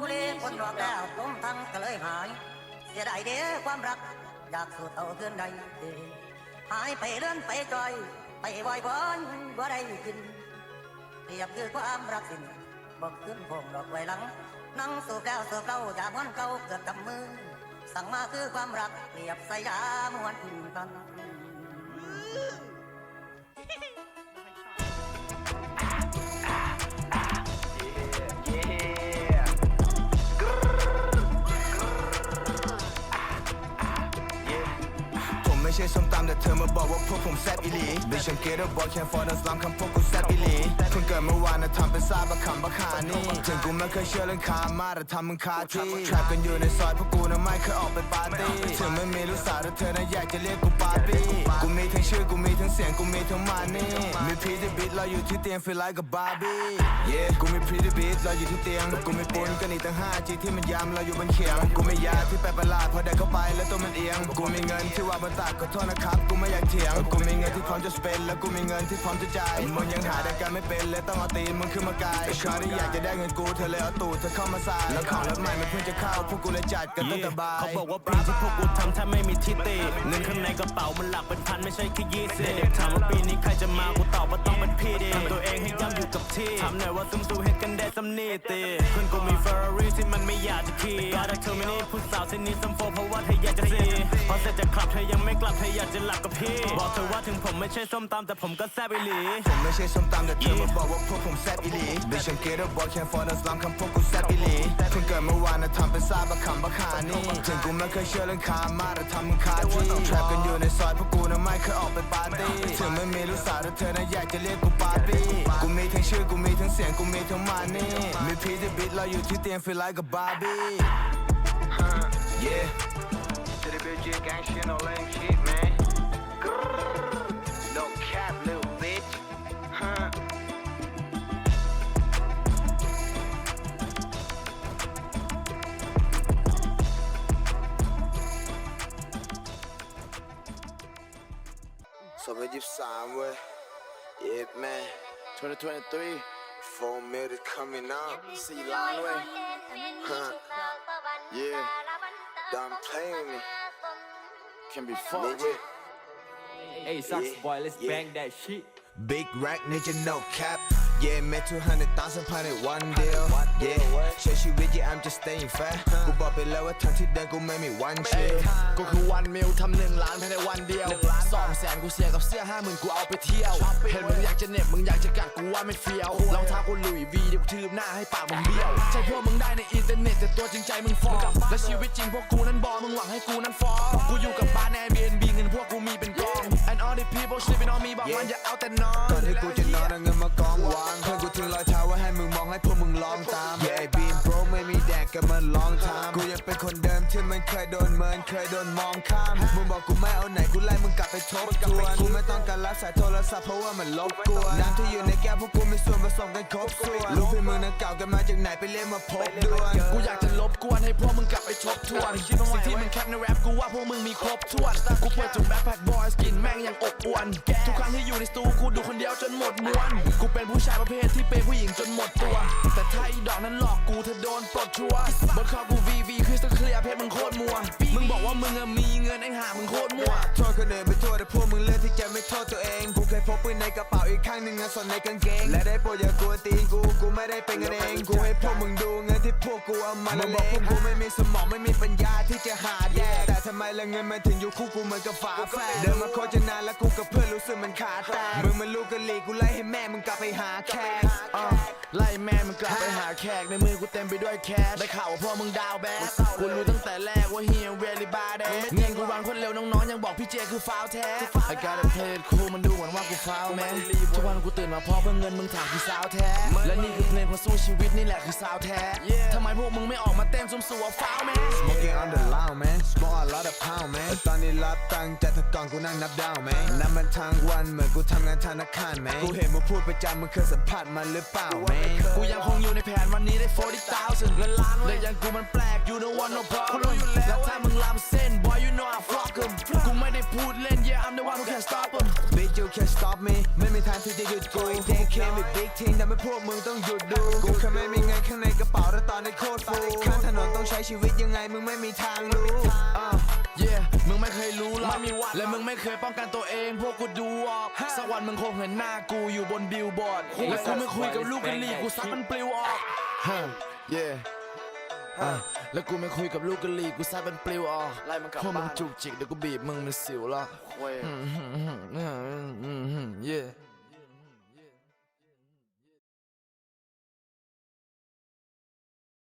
กูเลยคนรอบแล้วล้มทั้งก็เลยหาย เสียดายเด้อความรัก อยากสูดเอาเพื่อนใดหายไปเรื่อนไปจอย ไปวายวอนว่าได้กินเปรียบคือความรักสินบอกขึ้นพงดอกไว้หลัง นั่งสูบแก้วสูบเล่าจากวนเก้าเกิดกำมือ สั่งมาคือความรักเปรียบสยามวนพัน ไม่ใช่ส้มตำแต่เธอมาบอกว่าพวกผมแซ่บอีหลีบิชังเกตบอยแค่ฟอร์ดสลัมคำพวกกูแซ่บอีหลีเพิ่งเกิดเมื่อวานนะทำเป็นซาบะคำบะขานี่ถึงกูไม่เคยเชื่อเรื่องคามาแต่ทำมึงคาที่แทรปกันอยู่ในซอยพวกกูนะไม่เคยออกไปปาร์ตี้ถึงไม่มีลูกสาวแต่เธอนะอยากจะเรียกกูปาร์ตี้กูมีทั้งชื่อกูมีทั้งเสียงกูมีทั้งมานี่มีพีที่บิดเราอยู่ที่เตียงฟีลไลกับบาร์บี้ yeah กูมีพีที่บิดเราอยู่ที่เตียงกูมีปูนกันอีกตั้งห้าจีที่มันยำเราอยู่บนเขียงกูม่ยาที่แปลกประหลาดพอเดินเข้าไปแล้วตัวมันเอียงกูมีเงินที่ว่าบนตักขอโทษนะครับกูไม่อยากเถียงกูมีเงินที่พร้อมจะสเปนแล้วกูมีเงินที่พร้อมจะจ่ายมึงยังหาได้กันไม่เป็นเลยต้องเอาตีนมึงขึ้นมากายชาที่อยากจะได้เงินกูเธอเลยเอาตูดเธอเข้ามาใส่แล้วของรถใหม่มันเพิ่งจะเข้าพวกกูเลยจัดกันตั้งแต่บ่ายเขาบอกว่าปีที่พวกกูทำถ้าไม่มีทิติเงินข้างในกระเป๋ามันหลักเป็นพันไม่ใช่แค่ยี่สิบถามว่าปีนี้ใครจะมากูตอบว่าต้องเป็นพี่ดิทำตัวเองให้ย่ำอยู่กับที่ทำหน่อยว่าซุ่มซูเห็นกันได้สำนีตีเพื่อนกูมีเฟอร์รารี่ที่มันไม่อยากจะขี่กาดักเธอไม่นี่ผู้สาวเส้นนี้ซัมโฟเพราะว่าเธออยากจะซีพอเสร็จจากคลับเธอยังไม่กลับเธออยากจะหลับกับพี่ บอกเธอว่าถึงผมไม่ใช่ส้มตำแต่ผมก็แซ่บอีหลี ผมไม่ใช่ส้มตำแต่เธอมาบอกว่าพวกผมแซ่บอีหลีบิชังเกตบอยแค่ฟอร์ดสลัมคำพวกกูแซ่บอีหลีเพิ่งเกิดเมื่อวานนะทำเป็นซาบะคำบะขานี่ถึงกูไม่เคยเชื่อเรื่องคามาแต่ทำมึงคาที่แทรปกันอยู่ในซอยพวกกูนะไม่เคยออกไปปาร์ตี้ถึงไม่มีลูกสาวแต่เธอนะอยากจะเรียกกูปาร์ตี้กูมีทั้งชื่อกูมีทั้งเสียงกูมีทั้งมานี่มีพีที่บิดเราอยู่ที่เตียงฟีลไลกับบาร์บี้ yeah To the bitch, yeah, gang shit, no lame shit, man. Grrr. No cap, little bitch. Huh? So we just sign with Yeah man 2023 4 mil is coming out See you line way Huh Yeah Don't play with me can be fucked. Hey, sucks Yeah, boy, let's yeah. bang that shit. Big rack nigga no cap Yeah แม่200,000พันในวันเดียว Yeah ใช้ชีวิต yeah I'm just staying fat กูบอกไปแล้วว่าทางที่เดินกูไม่มีวันเชื่อก็คือวันมิลทำหนึ่งล้านภายในวันเดียวสองแสนกูเสียกับเสื้อห้าหมื่นกูเอาไปเที่ยว เห็นมึงอยากจะเหน็บมึงอยากจะกัดกูว่าไม่เฟี้ยวรองเท้ากูหลุยวีเดี๋ยวกูทืบหน้าให้ปากมึงเบี้ยวใช่พวกมึงได้ในอินเทอร์เน็ตแต่ตัวจริงใจมึงฟอร์และชีวิตจริงพวกกูนั้นบอมึงหวังให้กูนั้นฟอร์กูอยู่กับบ้านใน Airbnb เงินพวกกูมีเป็นกอง and all the people sleeping on me บอกมันอย่าเอาแต่นอนก่อนที่กูจะนอนเอาเงินมากองวังเพื่อนกูทิ้งรอยเท้าไว้ให้มึงมองให้พวกมึงลองตาม Yeah ไอ้บีนโปรไม่มีแดกกันมันลองทำกูยังเป็นคนเดิม ที่มันเคยโดนเมินเคยโดนมองข้าม มึงบอกกูไม่เอาไหนกูไล่มึงกลับไปทบทวนกูไม่ต้องการรับสายโทรศัพท์เพราะว่ามันลบกวนน้ำที่อยู่ในแก้วพวกกูมีส่วนผสมกันครบส่วนลูกพี่มึงนั้นเก่ากันมาจากไหนไปเรียกมาพบด่วนกูอยากจะลบกวนให้พวกมึงกลับไปทบทวนสิ่งที่มึงแคปในแรปกูว่าพวกมึงมีครบถ้วนกูเปิดจุดแบ็คแพคบอยสกินแม่งยังอบอวนทุกครั้งที่อยู่ในสตูกูดูคนเดียวจนหมดมวนกูเป็นผู้ชายประเภทที่เปย์ผู้หญิงจนหมดตัว แต่ถ้าอีดอกนั้นหลอกกูเธอโดนปลดชัวร์บนคอกูวีวีคือสเคลียร์ เพชรมึงโคตรมัวมึงบอกว่ามึงอะมีเงินไอ้ห่ามึงโคตรมั่ว โทษคนอื่นไปโทษแต่พวกมึงเลือกที่จะไม่โทษตัวเอง กูเคยพกปืนในกระเป๋าอีกข้างหนึ่งเงินสดในกางเกง และได้โปรดอย่ากลัวตีนกู กูไม่ได้เป็นกันเอง กูให้พวกมึงดูเงินที่พวกกูเอามาละเลงมึงบอกพวกกูไม่มีสมองไม่มีปัญญาที่จะหาแดกแต่ทำไมละเงินมันถึงอยู่คู่กูเหมือนกับฝาแฝดเดินมาโคจรนานแล้วกูกับเพื่อนรู้สึกมันขาดแตกมึงมันลูกกะลีกูไล่ให้แม่มึงกลับไปหาแขกอะไล่แม่มึงกลับไปหาแขกในมือกูเต็มไปด้วยแคชได้ข่าวว่าพ่อมึงดาวแบดกูรู้ตั้งแต่แรกว่าเฮียเวลิบาเดเงินกูวางคนเร็วน้องๆยังบอกพี่เจคือฟาวแท้ I got a play it cool มันดูเหมือนว่ากูฟาวแมนทุกวันกูตื่นมาเพราะเพื่อเงินมึงถามคือสาวแท้ และนี่คือเพลงคนสู้ชีวิตนี่แหละคือสาวแท้ทำไมพวกมึงไม่ออกมาเต้นซุ่มสัวฟาวแมน Smoking on the loud man Smoke a lot of pound man แต่ตอนนี้รับตังค์จากแตะก่อนกูนั่งนับดาว man นั่นมันทางวันเหมือนกูทำงานธนาคาร man กูเห็นมึงพูดประจำมึงเคยสัมผัสมันหรือเปล่า man กูยังคงอยู่ในแผนวันนี้ได้40,000เงินล้านเลยยังกูมันแปลก you don't want no problem แล้ว stop me ไม่มีทางที่จะหยุดกู They came with big team ทำให้พวกมึงต้องหยุดดู กูแค่ไม่มีเงินข้างในกระเป๋าและตอนนี้โคตรฟูข้างถนนต้องใช้ชีวิตยังไงมึงไม่มีทางรู้อะ yeah มึงไม่เคยรู้หรอกและมึงไม่เคยป้องกันตัวเอง พวกกูดูออกสักวันมึงคงเห็นหน้ากูอยู่บนบิลบอร์ดและกูไม่คุยกับลูกกะลีกูซัดมันปลิวออกฮะ yeah อะแล้วกูไม่คุยกับลูกกะลีกูซัดมันปลิวออกไล่มันกลับพวกมึงจุกจิกเดี๋ยวกูบีบมึงเป็นสิวละอืมอืมอืมอืมอืม yeah